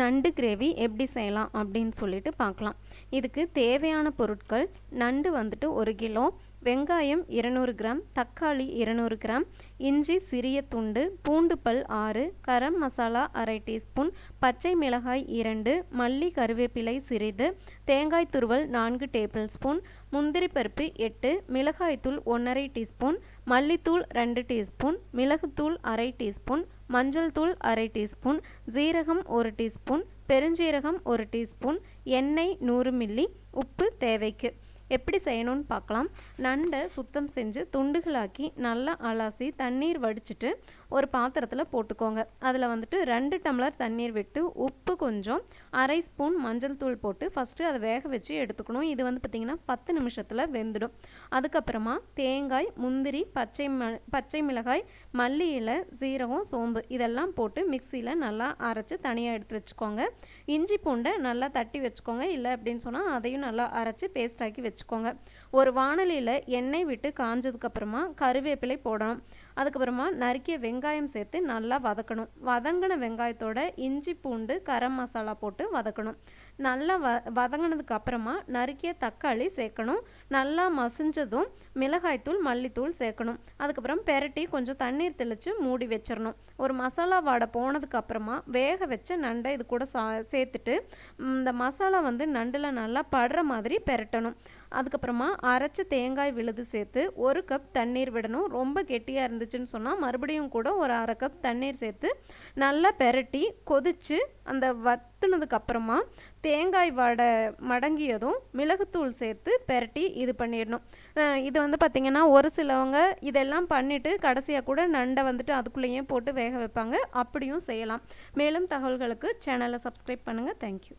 நண்டு கிரேவி எப்படி செய்யலாம் அப்படின்னு சொல்லிட்டு பார்க்கலாம். இதுக்கு தேவையான பொருட்கள் நண்டு வந்துட்டு ஒரு கிலோ வெங்காயம் இருநூறு கிராம் தக்காளி இருநூறு கிராம் இஞ்சி சிறிய துண்டு பூண்டு பல் ஆறு கரம் மசாலா அரை டீஸ்பூன் பச்சை மிளகாய் இரண்டு மல்லி கருவேப்பிலை சிறிது தேங்காய் துருவல் நான்கு டேபிள் ஸ்பூன் முந்திரி பருப்பு எட்டு மிளகாய்த்தூள் ஒன்றரை டீஸ்பூன் மல்லித்தூள் ரெண்டு டீஸ்பூன் மிளகுத்தூள் அரை டீஸ்பூன் மஞ்சள் தூள் அரை டீஸ்பூன் ஜீரகம் ஒரு டீஸ்பூன் பெருஞ்சீரகம் ஒரு டீஸ்பூன் எண்ணெய் நூறு மில்லி உப்பு தேவைக்கு. எப்படி செய்யணும்னு பார்க்கலாம். நண்டை சுத்தம் செஞ்சு துண்டுகளாக்கி நல்லா அலாசி தண்ணீர் வடிச்சிட்டு ஒரு பாத்திரத்தில் போட்டுக்கோங்க. அதில் வந்துட்டு ரெண்டு டம்ளர் தண்ணீர் விட்டு உப்பு கொஞ்சம் அரை ஸ்பூன் மஞ்சள் தூள் போட்டு ஃபஸ்ட்டு அதை வேக வச்சு எடுத்துக்கணும். இது வந்து பார்த்திங்கன்னா பத்து நிமிஷத்தில் வெந்துடும். அதுக்கப்புறமா தேங்காய் முந்திரி பச்சை ம பச்சை மிளகாய் மல்லி இலை சீரகம் சோம்பு இதெல்லாம் போட்டு மிக்சியில் நல்லா அரைச்சி தனியாக எடுத்து வச்சுக்கோங்க. இஞ்சி பூண்டை நல்லா தட்டி வச்சுக்கோங்க. இல்லை அப்படின்னு சொன்னால் அதையும் நல்லா அரைச்சி பேஸ்டாக்கி வச்சுக்கோங்க. ஒரு வானலியில் எண்ணெய் விட்டு காஞ்சதுக்கப்புறமா கருவேப்பிலை போடணும். அதுக்கப்புறமா நறுக்கிய வெங்காயம் சேர்த்து நல்லா வதக்கணும். வதங்கின வெங்காயத்தோட இஞ்சி பூண்டு கரம் மசாலா போட்டு வதக்கணும். நல்லா வ வதங்கினதுக்கு அப்புறமா நறுக்கிய தக்காளி சேர்க்கணும். நல்லா மசிஞ்சதும் மிளகாய்த்தூள் மல்லித்தூள் சேர்க்கணும். அதுக்கப்புறம் பெரட்டி கொஞ்சம் தண்ணீர் தெளித்து மூடி வச்சிடணும் ஒரு மசாலா வாடை போனதுக்கு அப்புறமா வேக வச்ச நண்டை இது கூட சா சேர்த்துட்டு இந்த மசாலா வந்து நண்டில் நல்லா படுற மாதிரி பெரட்டணும். அதுக்கப்புறமா அரைச்ச தேங்காய் விழுது சேர்த்து ஒரு கப் தண்ணீர் விடணும். ரொம்ப கெட்டியாக இருந்துச்சுன்னு சொன்னால் மறுபடியும் கூட ஒரு அரை கப் தண்ணீர் சேர்த்து நல்லா பெரட்டி கொதித்து அந்த வத்துனதுக்கு அப்புறமா தேங்காய் வடை மடங்கியதும் மிளகுத்தூள் சேர்த்து பெரட்டி இது பண்ணிடணும். இது வந்து பார்த்திங்கன்னா ஒரு சிலவங்க இதெல்லாம் பண்ணிவிட்டு கடைசியாக கூட நண்டை வந்துட்டு அதுக்குள்ளேயே போட்டு வேக வைப்பாங்க. அப்படியும் செய்யலாம். மேலும் தகவல்களுக்கு சேனலை சப்ஸ்கிரைப் பண்ணுங்கள் தேங்க்யூ